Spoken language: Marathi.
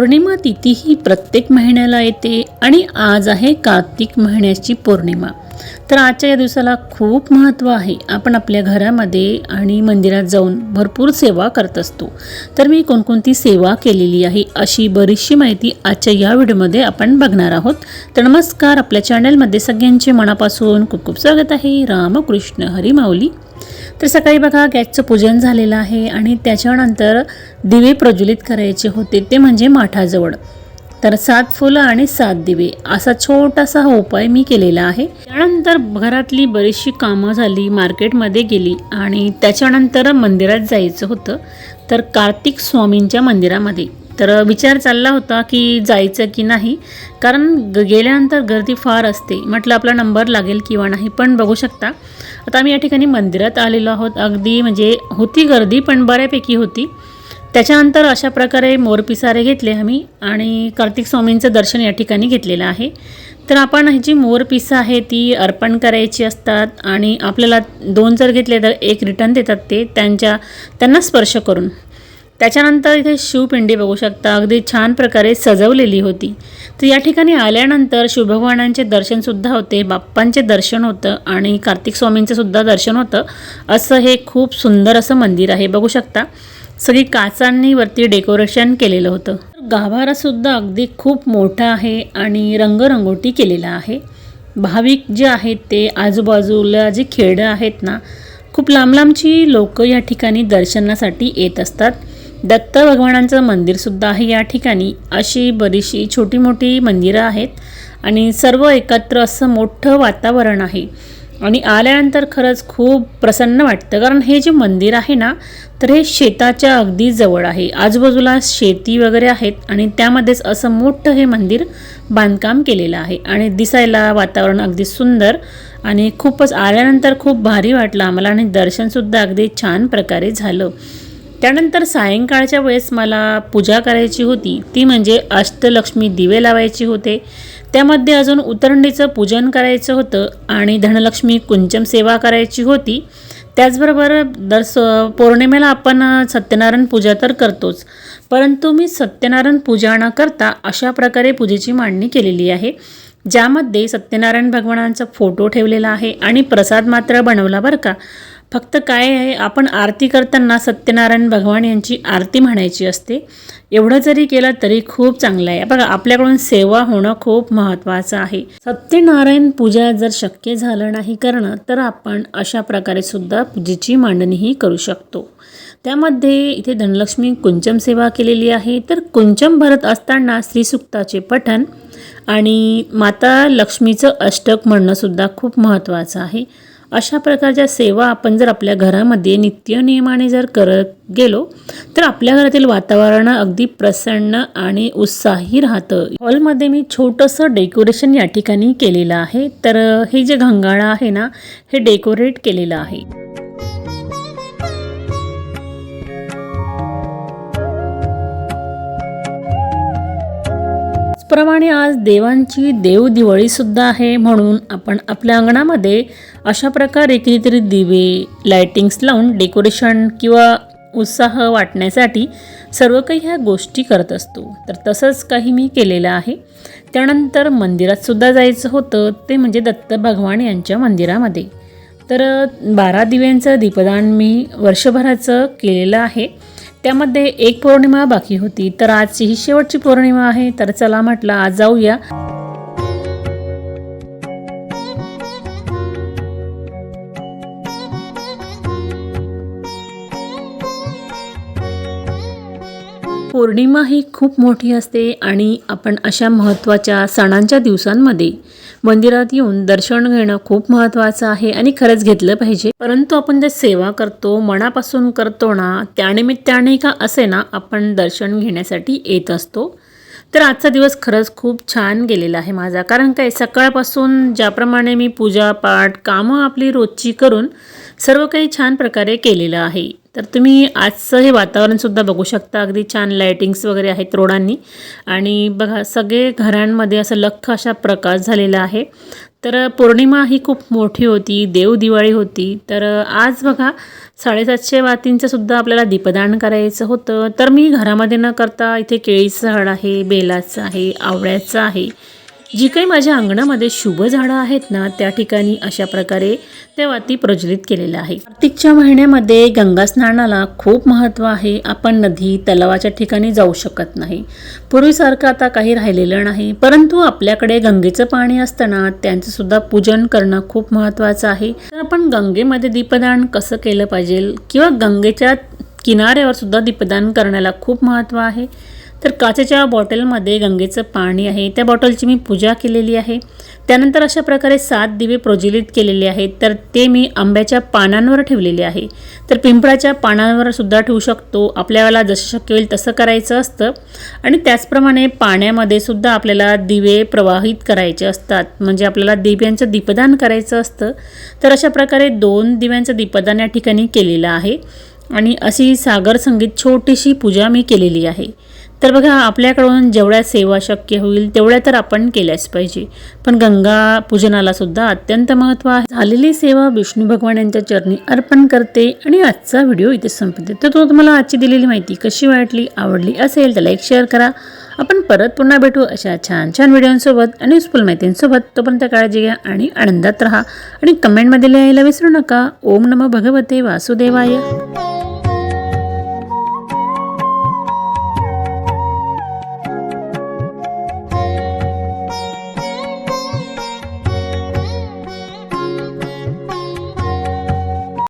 पौर्णिमा तिथी ही प्रत्येक महिन्याला येते आणि आज आहे कार्तिक महिन्याची पौर्णिमा. तर आजच्या या दिवसाला खूप महत्त्व आहे. आपण आपल्या घरामध्ये आणि मंदिरात जाऊन भरपूर सेवा करत असतो. तर मी कोणकोणती सेवा केलेली आहे अशी बरीचशी माहिती आजच्या या व्हिडिओमध्ये आपण बघणार आहोत. तर नमस्कार आपल्या चॅनलमध्ये सगळ्यांचे मनापासून खूप खूप स्वागत आहे. रामकृष्ण हरी माऊली. तर सकाळी बघा गॅसचं पूजन झालेलं आहे आणि त्याच्यानंतर दिवे प्रज्वलित करायचे होते ते म्हणजे माठाजवळ. तर सात फुलं आणि सात दिवे असा छोटासा हा उपाय मी केलेला आहे. त्यानंतर घरातली बरीचशी कामं झाली मार्केटमध्ये गेली आणि त्याच्यानंतर मंदिरात जायचं होतं. तर कार्तिक स्वामींच्या मंदिरामध्ये. तर विचार चालला होता की जायचं की नाही कारण ग गेल्यानंतर गर्दी फार असते. म्हटलं आपला नंबर लागेल किंवा नाही पण बघू शकता. आता आम्ही या ठिकाणी मंदिरात आलेलो आहोत. अगदी म्हणजे होती गर्दी पण बऱ्यापैकी होती. त्याच्यानंतर अशा प्रकारे मोरपिसारे घेतले आम्ही आणि कार्तिक स्वामींचं दर्शन या ठिकाणी घेतलेलं आहे. तर आपण जी मोरपिसं आहे ती अर्पण करायची असतात आणि आपल्याला दोन जर घेतले तर एक रिटर्न देतात ते. त्यांच्या त्यांना स्पर्श करून. त्याच्यानंतर इथे शिवपिंडी बघू शकता. अगदी छान प्रकारे सजवलेली होती. तर या ठिकाणी आल्यानंतर शिवभगवानांचे दर्शनसुद्धा होते. बाप्पांचे दर्शन होतं आणि कार्तिक स्वामींचंसुद्धा दर्शन होतं. असं हे खूप सुंदर असं मंदिर आहे. बघू शकता. सगळी काचांनी वरती डेकोरेशन केलेलं होतं. गाभारासुद्धा अगदी खूप मोठा आहे आणि रंगरंगोटी केलेला आहे. भाविक जे आहेत ते आजूबाजूला जे खेडं आहेत ना खूप लांब लांबची लोकं या ठिकाणी दर्शनासाठी येत असतात. दत्त भगवानांचं मंदिरसुद्धा आहे या ठिकाणी अशी बरीचशी छोटी मोठी मंदिरं आहेत आणि सर्व एकत्र असं मोठं वातावरण आहे. आणि आल्यानंतर खरंच खूप प्रसन्न वाटतं. कारण हे जे मंदिर आहे ना तर हे शेताच्या अगदी जवळ आहे. आजूबाजूला शेती वगैरे आहेत आणि त्यामध्येच असं मोठं हे मंदिर बांधकाम केलेलं आहे. आणि दिसायला वातावरण अगदी सुंदर आणि खूपच आल्यानंतर खूप भारी वाटलं आम्हाला आणि दर्शनसुद्धा अगदी छान प्रकारे झालं. त्यानंतर सायंकाळच्या वेळेस मला पूजा करायची होती. ती म्हणजे अष्टलक्ष्मी दिवे लावायचे होते. त्यामध्ये अजून उतरंडीचं पूजन करायचं होतं आणि धनलक्ष्मी कुंचम सेवा करायची होती. त्याचबरोबर दर स पौर्णिमेला आपण सत्यनारायण पूजा तर करतोच. परंतु मी सत्यनारायण पूजा न करता अशा प्रकारे पूजेची मांडणी केलेली आहे. ज्यामध्ये सत्यनारायण भगवानांचा फोटो ठेवलेला आहे आणि प्रसाद मात्र बनवला बरं का. फक्त काय आहे आपण आरती करताना सत्यनारायण भगवान यांची आरती म्हणायची असते. एवढं जरी केलं तरी खूप चांगलं आहे. बघा आपल्याकडून सेवा होणं खूप महत्त्वाचं आहे. सत्यनारायण पूजा जर शक्य झालं नाही करणं तर आपण अशा प्रकारे सुद्धा पूजेची मांडणीही करू शकतो. त्यामध्ये इथे धनलक्ष्मी कुंचम सेवा केलेली आहे. तर कुंचम भरत असताना श्रीसुक्ताचे पठण आणि माता लक्ष्मीचं अष्टक म्हणणंसुद्धा खूप महत्त्वाचं आहे. अशा प्रकारच्या सेवा आपण जर आपल्या घरामध्ये नित्यनियमाने जर करत गेलो तर आपल्या घरातील वातावरण अगदी प्रसन्न आणि उत्साही राहतं. हॉलमध्ये मी छोटंसं डेकोरेशन या ठिकाणी केलेलं आहे. तर हे जे घंगाळा आहे ना हे डेकोरेट केलेलं आहे. त्याचप्रमाणे आज देवांची देवदिवाळीसुद्धा आहे म्हणून आपण आपल्या अंगणामध्ये अशा प्रकारे कितीतरी दिवे लायटिंग्स लावून डेकोरेशन किंवा उत्साह वाटण्यासाठी सर्व काही ह्या गोष्टी करत असतो. तर तसंच काही मी केलेलं आहे. त्यानंतर मंदिरातसुद्धा जायचं होतं ते म्हणजे दत्त भगवान यांच्या मंदिरामध्ये. तर बारा दिव्यांचं दीपदान मी वर्षभराचं केलेलं आहे. त्यामध्ये एक पौर्णिमा बाकी होती. तर आजची ही शेवटची पौर्णिमा आहे. तर चला म्हटलं आज जाऊया. पौर्णिमा ही खूप मोठी असते आणि आपण अशा महत्त्वाच्या सणांच्या दिवसांमध्ये मंदिरात येऊन दर्शन घेणं खूप महत्त्वाचं आहे आणि खरंच घेतलं पाहिजे. परंतु आपण जे सेवा करतो मनापासून करतो ना त्यानिमित्ताने का असे ना आपण दर्शन घेण्यासाठी येत असतो. तर आजचा दिवस खरंच खूप छान गेलेला आहे माझा. कारण काय सकाळपासून ज्याप्रमाणे मी पूजापाठ कामं आपली रोजची करून सर्व काही छान प्रकारे केलेलं आहे. तर तुम्ही आजचं हे वातावरणसुद्धा बघू शकता. अगदी छान लायटिंग्स वगैरे आहेत रोडांनी. आणि बघा सगळे घरांमध्ये असं लख्ख अशा प्रकाश झालेला आहे. तर पौर्णिमा ही खूप मोठी होती देव दिवाळी होती. तर आज बघा साडेसातशे वातींचंसुद्धा आपल्याला दीपदान करायचं होतं. तर मी घरामध्ये न करता इथे केळीचं झाड आहे बेलाचं आहे आवळ्याचं आहे. जी काही माझ्या अंगणामध्ये शुभ झाडं आहेत ना त्या ठिकाणी अशा प्रकारे त्या वाती प्रज्वलित केलेल्या आहे कार्तिकच्या महिन्यामध्ये गंगा स्नानाला खूप महत्त्व आहे. आपण नदी तलावाच्या ठिकाणी जाऊ शकत नाही. पूर्वीसारखं आता काही राहिलेलं नाही. परंतु आपल्याकडे गंगेचं पाणी असताना त्यांचं सुद्धा पूजन करणं खूप महत्त्वाचं आहे. तर आपण गंगेमध्ये दीपदान कसं केलं पाहिजे? किंवा गंगेच्या किनाऱ्यावर सुद्धा दीपदान करण्याला खूप महत्त्व आहे. तर काचेच्या बॉटलमध्ये गंगेचं पाणी आहे. त्या बॉटलची मी पूजा केलेली आहे. त्यानंतर अशा प्रकारे सात दिवे प्रज्वलित केलेले आहेत. तर ते मी आंब्याच्या पानांवर ठेवलेले आहे. तर पिंपळाच्या पानांवर सुद्धा ठेवू शकतो. आपल्याला जसं शक्य होईल तसं करायचं असतं. आणि त्याचप्रमाणे पाण्यामध्ये सुद्धा आपल्याला दिवे प्रवाहित करायचे असतात. म्हणजे आपल्याला दिव्यांचं दीपदान करायचं असतं. तर अशा प्रकारे दोन दिव्यांचं दीपदान या ठिकाणी केलेलं आहे. आणि अशी सागर संगीत छोटीशी पूजा मी केलेली आहे. तर बघा आपल्याकडून जेवढ्या सेवा शक्य होईल तेवढ्या तर आपण केल्याच पाहिजे. पण गंगा पूजनाला सुद्धा अत्यंत महत्त्व आहे. झालेली सेवा विष्णू भगवान यांच्या चरणी अर्पण करते आणि आजचा व्हिडिओ इथे संपते तर तो तुम्हाला आजची दिलेली माहिती कशी वाटली आवडली असेल तर लाईक शेअर करा. आपण परत पुन्हा भेटू अशा छान छान व्हिडिओंसोबत आणि युजफुल माहितींसोबत. तोपर्यंत काळजी घ्या आणि आनंदात राहा. आणि कमेंटमध्ये लिहायला विसरू नका. ओम नमः भगवते वासुदेवाय.